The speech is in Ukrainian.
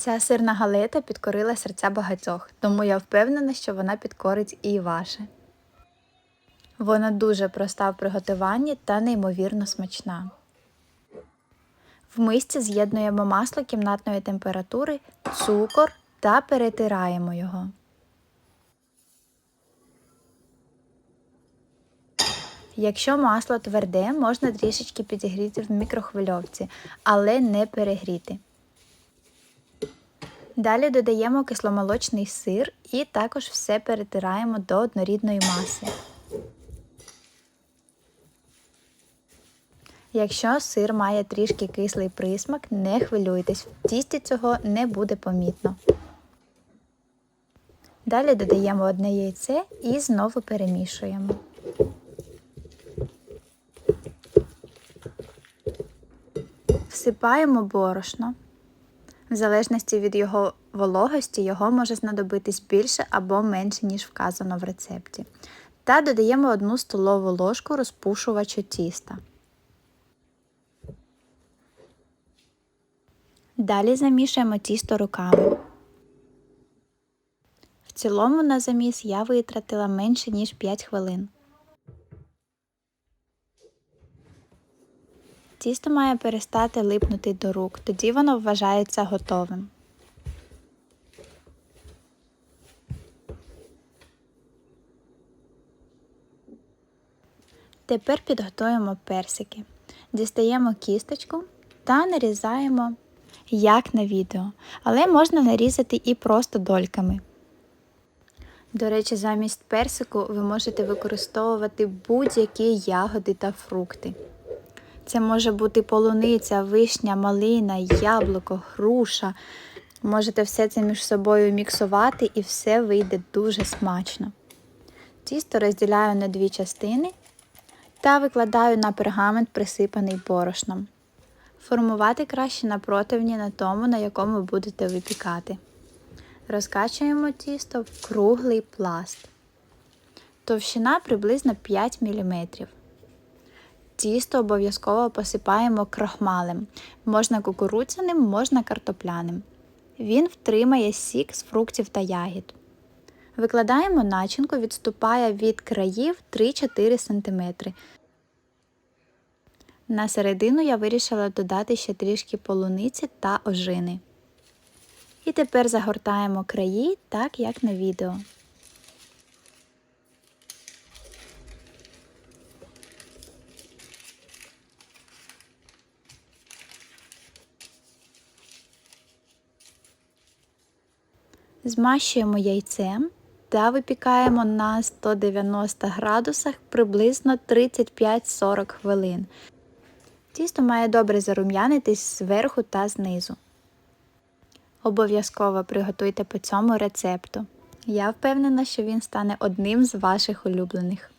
Ця сирна галета підкорила серця багатьох, тому я впевнена, що вона підкорить і ваше. Вона дуже проста в приготуванні та неймовірно смачна. В мисці з'єднуємо масло кімнатної температури, цукор та перетираємо його. Якщо масло тверде, можна трішечки підігріти в мікрохвильовці, але не перегріти. Далі додаємо кисломолочний сир і також все перетираємо до однорідної маси. Якщо сир має трішки кислий присмак, не хвилюйтесь, в тісті цього не буде помітно. Далі додаємо одне яйце і знову перемішуємо. Всипаємо борошно. В залежності від його вологості, його може знадобитись більше або менше, ніж вказано в рецепті. Та додаємо 1 столову ложку розпушувачу тіста. Далі замішуємо тісто руками. В цілому на заміс я витратила менше, ніж 5 хвилин. Тісто має перестати липнути до рук, тоді воно вважається готовим. Тепер підготуємо персики. Дістаємо кісточку та нарізаємо як на відео, але можна нарізати і просто дольками. До речі, замість персику ви можете використовувати будь-які ягоди та фрукти. Це може бути полуниця, вишня, малина, яблуко, груша. Можете все це між собою міксувати і все вийде дуже смачно. Тісто розділяю на дві частини та викладаю на пергамент, присипаний борошном. Формувати краще на противні на тому, на якому будете випікати. Розкачуємо тісто в круглий пласт. Товщина приблизно 5 мм. Тісто обов'язково посипаємо крахмалем. Можна кукурудзяним, можна картопляним. Він втримає сік з фруктів та ягід. Викладаємо начинку, відступає від країв 3-4 см. На середину я вирішила додати ще трішки полуниці та ожини. І тепер загортаємо краї так, як на відео. Змащуємо яйцем та випікаємо на 190 градусах приблизно 35-40 хвилин. Тісто має добре зарум'янитись зверху та знизу. Обов'язково приготуйте по цьому рецепту. Я впевнена, що він стане одним з ваших улюблених.